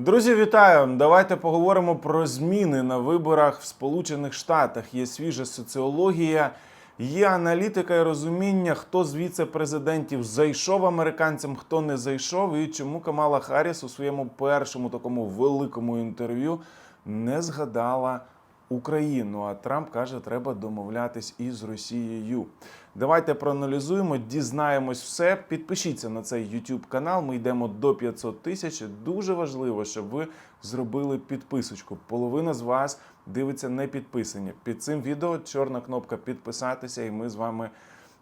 Друзі, вітаю! Давайте поговоримо про зміни на виборах в Сполучених Штатах. Є свіжа соціологія, є аналітика і розуміння, хто з віце-президентів зайшов американцям, хто не зайшов, і чому Камала Харріс у своєму першому такому великому інтерв'ю не згадала Україну. А Трамп каже, треба домовлятись із Росією. Давайте проаналізуємо, дізнаємось все. Підпишіться на цей YouTube канал. Ми йдемо до 500 тисяч. Дуже важливо, щоб ви зробили підписочку. Половина з вас дивиться не підписані. Під цим відео чорна кнопка підписатися, і ми з вами.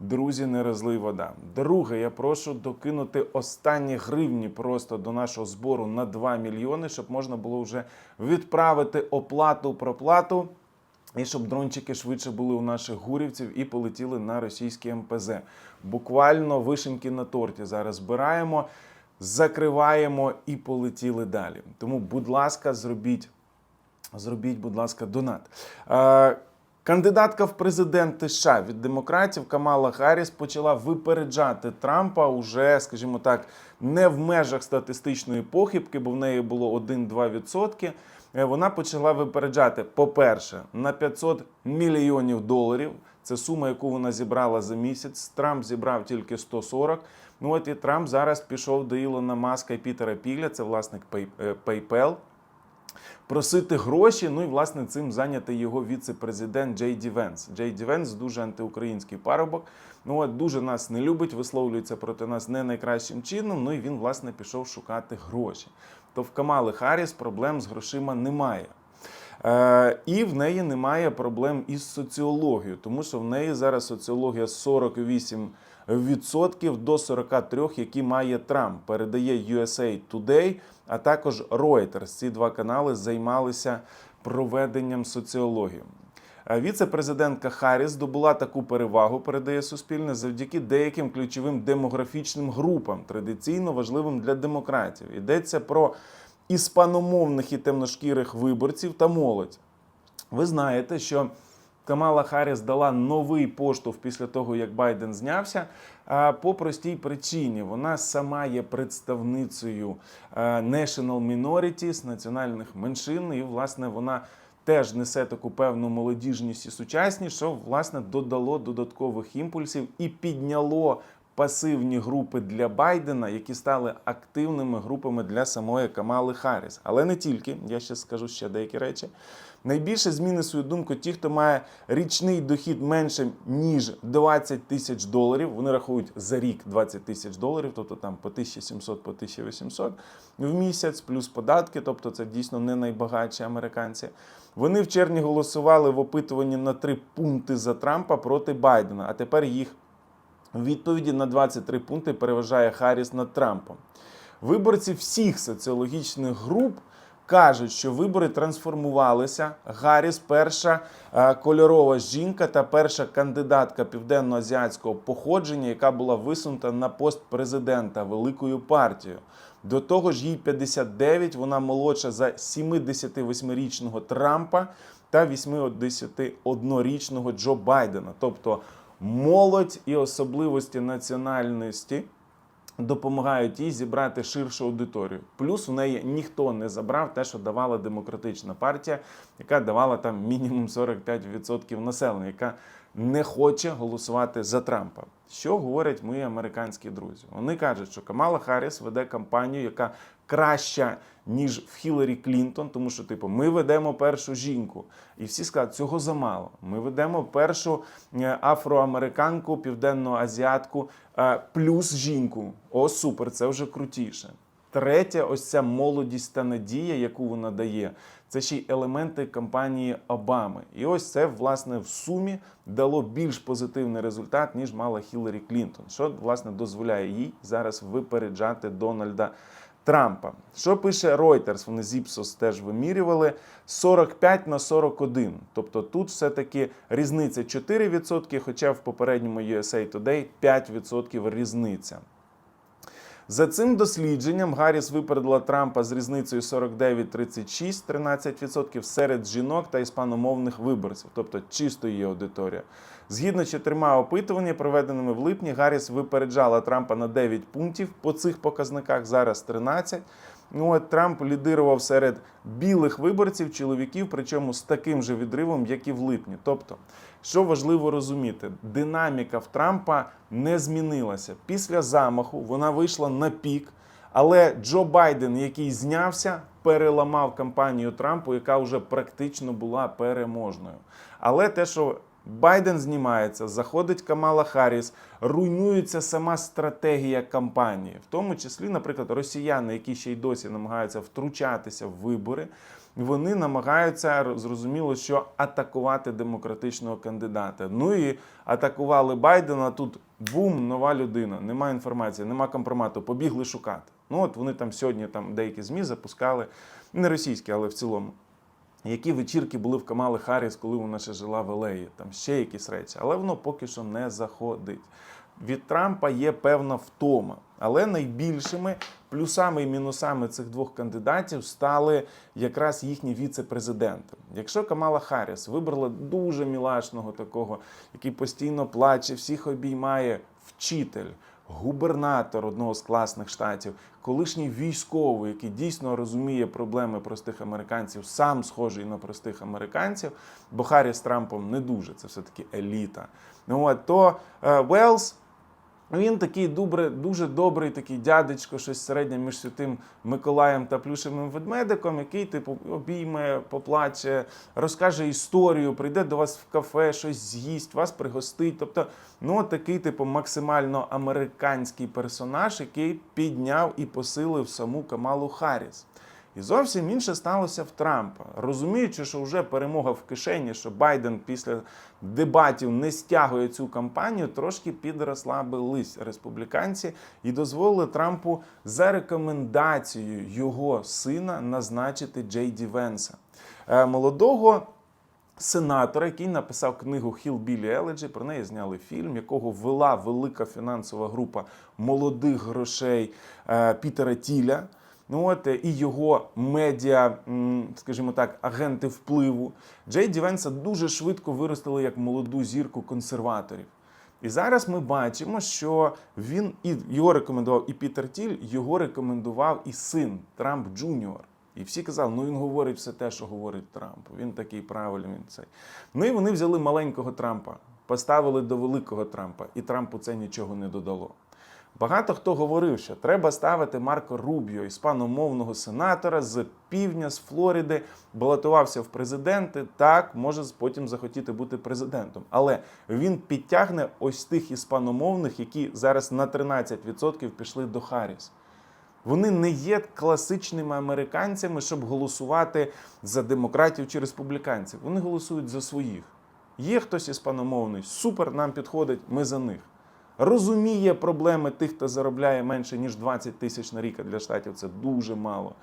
Друзі, не розлий вода. Друге, я прошу докинути останні гривні просто до нашого збору на 2 мільйони, щоб можна було вже відправити оплату проплату. І щоб дрончики швидше були у наших гурівців і полетіли на російські МПЗ. Буквально вишеньки на торті зараз збираємо, закриваємо і полетіли далі. Тому, будь ласка, зробіть, зробіть, будь ласка, донат. Е, Кандидатка в президенти США від демократів Камала Харріс почала випереджати Трампа уже, скажімо так, не в межах статистичної похибки, бо в неї було 1-2%. Е, Вона почала випереджати, по-перше, на 500 мільйонів доларів. Це сума, яку вона зібрала за місяць. Трамп зібрав тільки 140. Ну от і Трамп зараз пішов до Ілона Маска і Пітера Піля, це власник е, PayPal просити гроші. Ну і власне цим зайнятий його віце-президент Джей Ді Венс. Джей Ді Венс дуже антиукраїнський парубок. Ну от дуже нас не любить, висловлюється проти нас не найкращим чином. Ну і він власне пішов шукати гроші. То в Камали Харріс проблем з грошима немає. Е, і в неї немає проблем із соціологією, тому що в неї зараз соціологія 48% до 43%, які має Трамп. Передає USA Today, а також Reuters. Ці два канали займалися проведенням соціології. Е, Віце-президентка Харріс здобула таку перевагу, передає Суспільне, завдяки деяким ключовим демографічним групам, традиційно важливим для демократів. Йдеться про іспаномовних і темношкірих виборців та молодь. Ви знаєте, що Камала Харріс дала новий поштовх після того, як Байден знявся. а, По простій причині вона сама є представницею National Minorities, національних меншин, і власне вона теж несе таку певну молодіжність і сучасність, що власне додало додаткових імпульсів і підняло пасивні групи для Байдена, які стали активними групами для самої Камали Харріс. Але не тільки, я ще скажу ще деякі речі. Найбільше зміни свою думку ті, хто має річний дохід менше ніж 20 тисяч доларів. Вони рахують за рік 20 тисяч доларів, тобто там по 1700, по 1800 в місяць, плюс податки, тобто це дійсно не найбагатші американці. Вони в червні голосували в опитуванні на три пункти за Трампа проти Байдена, а тепер їх у відповіді на 23 пункти переважає Харріс над Трампом. Виборці всіх соціологічних груп кажуть, що вибори трансформувалися. Гарріс перша е, кольорова жінка та перша кандидатка південно-азіатського походження, яка була висунута на пост президента великою партією. До того ж, їй 59, вона молодша за 78-річного Трампа та 81-річного Джо Байдена. Тобто молодь і особливості національності допомагають їй зібрати ширшу аудиторію. Плюс у неї ніхто не забрав те, що давала демократична партія, яка давала там мінімум 45% населення, яка не хоче голосувати за Трампа. Що говорять мої американські друзі? Вони кажуть, що Камала Харріс веде кампанію, яка краща ніж в Хіларі Клінтон, тому що, типу, ми ведемо першу жінку, і всі скажуть, цього замало. Ми ведемо першу е, афроамериканку, південноазіатку, е, плюс жінку. О, супер, це вже крутіше. Третє, ось ця молодість та надія, яку вона дає, це ще й елементи кампанії Обами. І ось це, власне, в сумі дало більш позитивний результат, ніж мала Хіларі Клінтон, що власне дозволяє їй зараз випереджати Дональда. Трампа. Що пише Reuters? Вони з Ipsos теж вимірювали 45 на 41. Тобто тут все-таки різниця 4%, хоча в попередньому USA Today 5% різниця. За цим дослідженням Гарріс випередила Трампа з різницею 49-36, 13% серед жінок та іспаномовних виборців, тобто чисто її аудиторія. Згідно чотирма опитуваннями, проведеними в липні, Гарріс випереджала Трампа на 9 пунктів по цих показниках, зараз 13. Ну, от Трамп лідирував серед білих виборців, чоловіків, причому з таким же відривом, як і в липні. Тобто, що важливо розуміти, динаміка в Трампа не змінилася. Після замаху вона вийшла на пік. Але Джо Байден, який знявся, переламав кампанію Трампу, яка вже практично була переможною. Але те, що Байден знімається, заходить Камала Харріс, руйнується сама стратегія кампанії, в тому числі, наприклад, росіяни, які ще й досі намагаються втручатися в вибори. Вони намагаються зрозуміло, що атакувати демократичного кандидата. Ну і атакували Байдена. Тут бум, нова людина, нема інформації, нема компромату. Побігли шукати. Ну от вони там сьогодні там деякі змі запускали, не російські, але в цілому. Які вечірки були в Камали Харріс, коли вона ще жила в Елеї, там ще якісь речі, але воно поки що не заходить. Від Трампа є певна втома, але найбільшими плюсами і мінусами цих двох кандидатів стали якраз їхні віце-президенти. Якщо Камала Харріс вибрала дуже мілашного такого, який постійно плаче, всіх обіймає вчитель, губернатор одного з класних штатів, колишній військовий, який дійсно розуміє проблеми простих американців, сам схожий на простих американців, бо Харрі з Трампом не дуже, це все-таки еліта. Ну от то Велс. Він такий добре, дуже добрий такий дядечко, щось середнє між святим Миколаєм та плюшевим ведмедиком, який типу обійме, поплаче, розкаже історію, прийде до вас в кафе, щось з'їсть, вас пригостить. Тобто, ну такий, типу, максимально американський персонаж, який підняв і посилив саму Камалу Харріс. І зовсім інше сталося в Трампа. Розуміючи, що вже перемога в кишені, що Байден після дебатів не стягує цю кампанію, трошки підрослабились республіканці і дозволили Трампу за рекомендацією його сина назначити Джей Ді Венса, Е, молодого. Сенатора, який написав книгу Hillbilly Elegy, про неї зняли фільм, якого вела велика фінансова група молодих грошей е, Пітера Тіля. Ну от і його медіа, скажімо так, агенти впливу. Джей Ді Венса дуже швидко виростили як молоду зірку консерваторів. І зараз ми бачимо, що він і його рекомендував і Пітер Тіль, його рекомендував і син Трамп Джуніор. І всі казали, ну він говорить все те, що говорить Трамп. Він такий правильний, він цей. Ну і вони взяли маленького Трампа, поставили до великого Трампа, і Трампу це нічого не додало. Багато хто говорив, що треба ставити Марко Рубіо, іспаномовного сенатора з півдня, з Флориди, балотувався в президенти. Так, може потім захотіти бути президентом. Але він підтягне ось тих іспаномовних, які зараз на 13% пішли до Харріс. Вони не є класичними американцями, щоб голосувати за демократів чи республіканців. Вони голосують за своїх. Є хтось іспаномовний, супер, нам підходить, ми за них. Розуміє проблеми тих, хто заробляє менше ніж 20 тисяч на рік, а для штатів це дуже мало.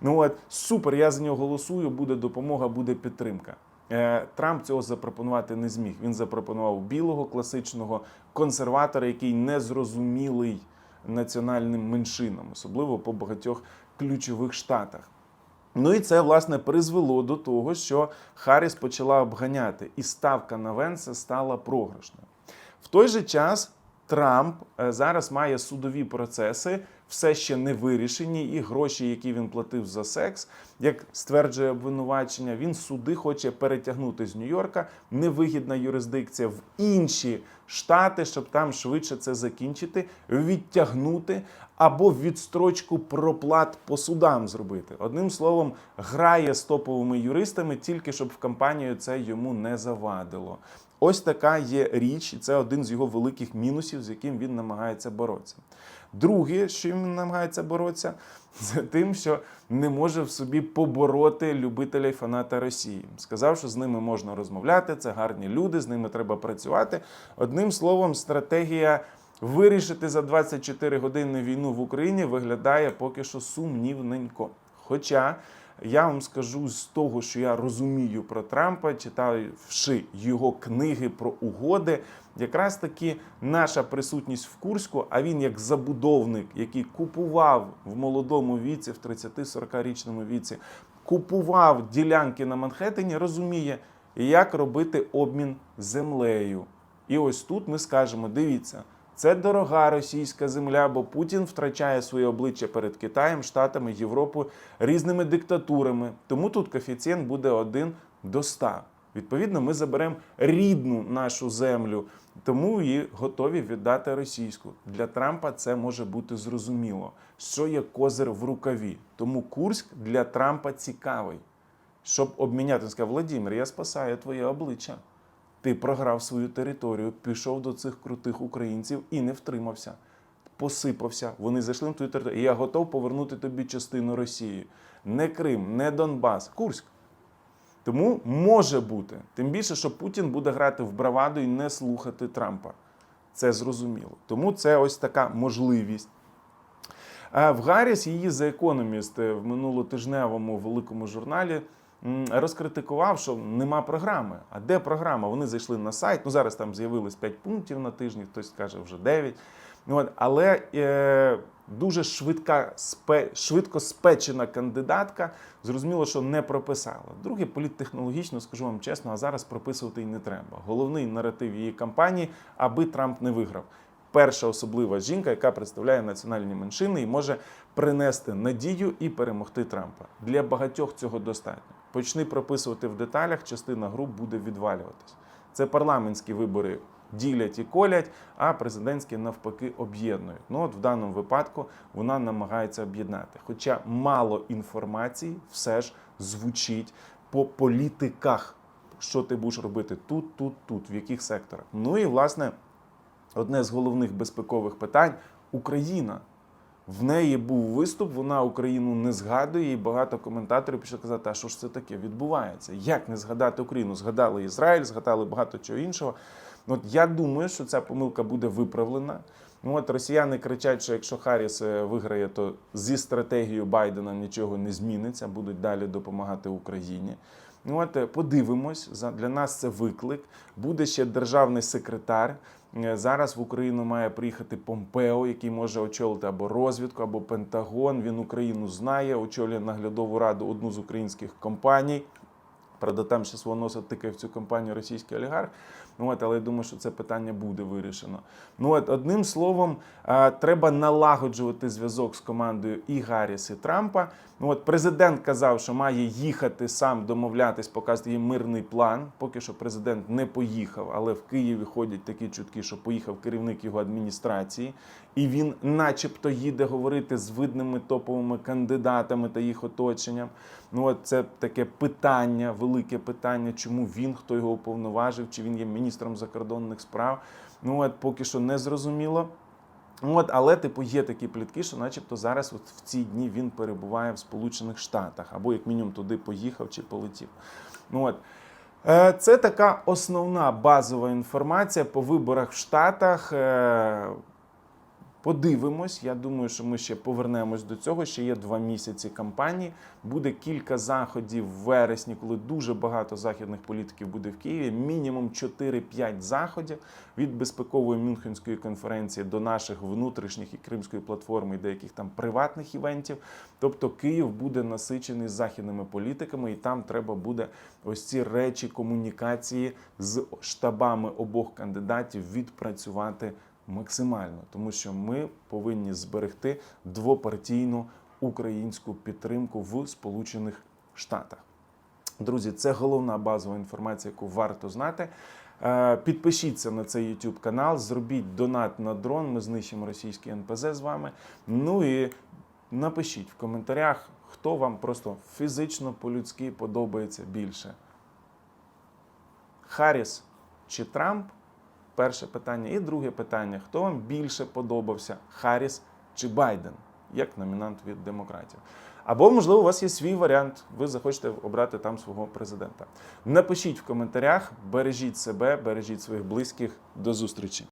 Ну от супер, я за нього голосую, буде допомога, буде підтримка. Е, Трамп цього запропонувати не зміг. Він запропонував білого класичного консерватора, який незрозумілий національним меншинам, особливо по багатьох ключових штатах. Ну і це власне призвело до того, що Харріс почала обганяти, і ставка на Венса стала програшною. В той же час Трамп е, зараз має судові процеси, все ще не вирішені, і гроші, які він платив за секс, як стверджує обвинувачення, він суди хоче перетягнути з Нью-Йорка. Невигідна юрисдикція в інші штати, щоб там швидше це закінчити, відтягнути або відстрочку проплат по судам зробити. Одним словом, грає з топовими юристами, тільки щоб в кампанію це йому не завадило. Ось така є річ, і це один з його великих мінусів, з яким він намагається боротися. Друге, що він намагається боротися, це тим, що не може в собі побороти любителя і фаната Росії. Сказав, що з ними можна розмовляти, це гарні люди, з ними треба працювати. Одним словом, стратегія вирішити за 24 години війну в Україні виглядає поки що сумнівненько. Хоча я вам скажу з того, що я розумію про Трампа, читавши його книги про угоди, якраз таки наша присутність в Курську, а він як забудовник, який купував в молодому віці, в 30-40-річному віці, купував ділянки на Манхеттені, розуміє, як робити обмін землею. І ось тут ми скажемо: дивіться, Це дорога російська земля, бо Путін втрачає своє обличчя перед Китаєм, Штатами, Європою, різними диктатурами. Тому тут коефіцієнт буде 1 до 100. Відповідно, ми заберемо рідну нашу землю, тому її готові віддати російську. Для Трампа це може бути зрозуміло, що є козир в рукаві. Тому Курськ для Трампа цікавий. Щоб обміняти, він сказав, Владимир, я спасаю твоє обличчя. Ти програв свою територію, пішов до цих крутих українців і не втримався. Посипався. Вони зайшли на твою територію. Я готов повернути тобі частину Росії. Не Крим, не Донбас, Курськ. Тому може бути. Тим більше, що Путін буде грати в браваду і не слухати Трампа. Це зрозуміло. Тому це ось така можливість. А в Гарріс її за економіст в минулотижневому великому журналі розкритикував, що нема програми. А де програма? Вони зайшли на сайт. Ну зараз там з'явилось 5 пунктів на тижні, хтось каже вже 9. Ну, але е, дуже швидка, спе, швидко спечена кандидатка, зрозуміло, що не прописала. Друге, політтехнологічно, скажу вам чесно, а зараз прописувати й не треба. Головний наратив її кампанії, аби Трамп не виграв. Перша особлива жінка, яка представляє національні меншини і може принести надію і перемогти Трампа. Для багатьох цього достатньо. Почни прописувати в деталях, частина груп буде відвалюватись. Це парламентські вибори ділять і колять, а президентські навпаки об'єднують. Ну от в даному випадку вона намагається об'єднати. Хоча мало інформації все ж звучить по політиках, що ти будеш робити тут, тут, тут, в яких секторах. Ну і власне одне з головних безпекових питань Україна. В неї був виступ, вона Україну не згадує, і багато коментаторів пішли казати, а що ж це таке відбувається? Як не згадати Україну? Згадали Ізраїль, згадали багато чого іншого. От я думаю, що ця помилка буде виправлена. Ну от росіяни кричать, що якщо Харріс е, виграє, то зі стратегією Байдена нічого не зміниться, будуть далі допомагати Україні. Ну от е, подивимось, для нас це виклик. Буде ще державний секретар. Е, Зараз в Україну має приїхати Помпео, який може очолити або розвідку, або Пентагон. Він Україну знає, очолює наглядову раду одну з українських компаній. Правда, там ще свого носа тикає в цю компанію російський олігарх. Ну, от, але я думаю, що це питання буде вирішено. Ну от одним словом, а, треба налагоджувати зв'язок з командою і Гарріс, і Трампа. Ну от президент казав, що має їхати сам домовлятись, показати їм мирний план. Поки що президент не поїхав, але в Києві ходять такі чутки, що поїхав керівник його адміністрації, і він, начебто, їде говорити з видними топовими кандидатами та їх оточенням. Ну це таке питання, велике питання, чому він, хто його уповноважив, чи він є міністром закордонних справ. Ну от поки що не зрозуміло. Ну, От, але типу є такі плітки, що, начебто, зараз от в ці дні він перебуває в Сполучених Штатах, або як мінімум туди поїхав чи полетів. Ну от. Е, Це така основна базова інформація по виборах в Штатах. Подивимось. Я думаю, що ми ще повернемось до цього. Ще є два місяці кампанії. Буде кілька заходів в вересні, коли дуже багато західних політиків буде в Києві. Мінімум 4-5 заходів від безпекової Мюнхенської конференції до наших внутрішніх і кримської платформи, і деяких там приватних івентів. Тобто Київ буде насичений західними політиками, і там треба буде ось ці речі комунікації з штабами обох кандидатів відпрацювати максимально, тому що ми повинні зберегти двопартійну українську підтримку в Сполучених Штатах. Друзі, це головна базова інформація, яку варто знати. Е, Підпишіться на цей YouTube канал, зробіть донат на дрон. Ми знищимо російський НПЗ з вами. Ну і напишіть в коментарях, хто вам просто фізично по-людськи подобається більше. Харріс чи Трамп? Перше питання. І друге питання: хто вам більше подобався? Харріс чи Байден, як номінант від демократів? Або, можливо, у вас є свій варіант, ви захочете обрати там свого президента. Напишіть в коментарях, бережіть себе, бережіть своїх близьких. До зустрічі!